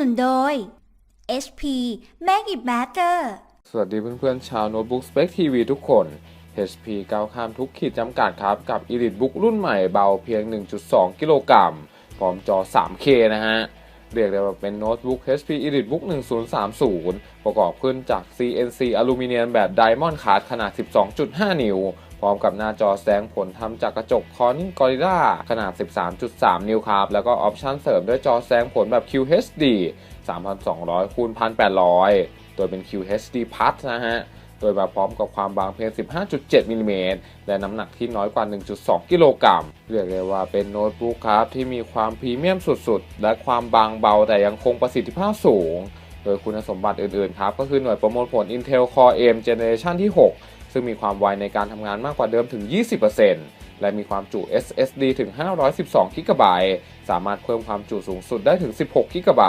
นุนโดย HP Make it matter สวัสดีเพื่อนๆ ชาวโน้ตบุ๊ก Spec TV ทุกคน HP ก้าวข้ามทุกขีดจำกัดครับ กับ Elite Book รุ่นใหม่เบาเพียง 1.2 กิโลกรัมพร้อมจอ 3K นะฮะ เรียกได้ว่าเป็นโน้ตบุ๊ก HP Elite Book 1030 ประกอบขึ้นจาก CNC อลูมิเนียมแบบ Diamond Card ขนาด 12.5 นิ้ว ร้อมกับหน้าจอแสดงผลทำจากกระจก Corning Gorilla ขนาด 13.3 นิ้วครับ แล้วก็ออปชั่นเสริมด้วยจอแสดงผลแบบ QHD 3,200คูณ1,800 โดยเป็น QHD Plus นะฮะ โดยมาพร้อมกับความบางเพียง 15.7 มิลลิเมตร และน้ำหนักที่น้อยกว่า 1.2 กิโลกรัม เรียกได้ว่าเป็นโน้ตบุ๊กครับ ที่มีความพรีเมียมสุดๆ และความบางเบาแต่ยังคงประสิทธิภาพสูง โดยคุณสมบัติอื่นๆ ครับ ก็คือหน่วยประมวลผล Intel Core AM Generation ที่ 6 ซึ่งมีความไวในการทำงานมากกว่าเดิมถึง 20%และมีความจุ SSD ถึง 512 g b สามารถเพิ่มความจุสูงสุดได้ถึง 16 g b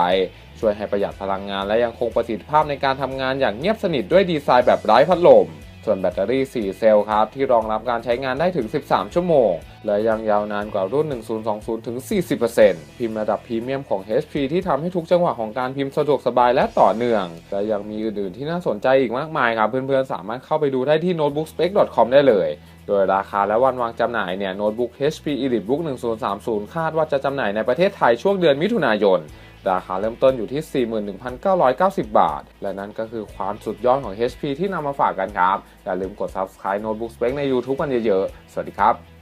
ช่วยให้ประหยัดพลังงานและยังคงประสิทธิภาพในการทำงานอย่างเงียบสนิทด้วยดีไซน์แบบไร้พัดลม ส่วนแบตเตอรี่ 4 เซลล์ครับ ที่รองรับการใช้งานได้ถึง 13 ชั่วโมง และยังยาวนานกว่ารุ่น 1020 ถึง 40%พิมพ์ระดับพรีเมียมของ HP ที่ทำให้ทุกจังหวะของการพิมพ์สะดวกสบายและต่อเนื่อง และยังมีอื่นๆที่น่าสนใจอีกมากมายครับ เพื่อนๆ สามารถเข้าไปดูได้ที่ notebookspec.com ได้เลย โดยราคาและวันวางจำหน่ายเนี่ยโน้ตบุ๊ก HP Elite Book 1030 คาดว่าจะจำหน่ายในประเทศไทยช่วงเดือนมิถุนายน ราคาเริ่มต้นอยู่ที่ 41,990 บาท และนั่นก็คือความสุดยอดของ HP ที่นำมาฝากกันครับ อย่าลืมกด Subscribe Notebook Spec ใน YouTube กันเยอะๆ สวัสดีครับ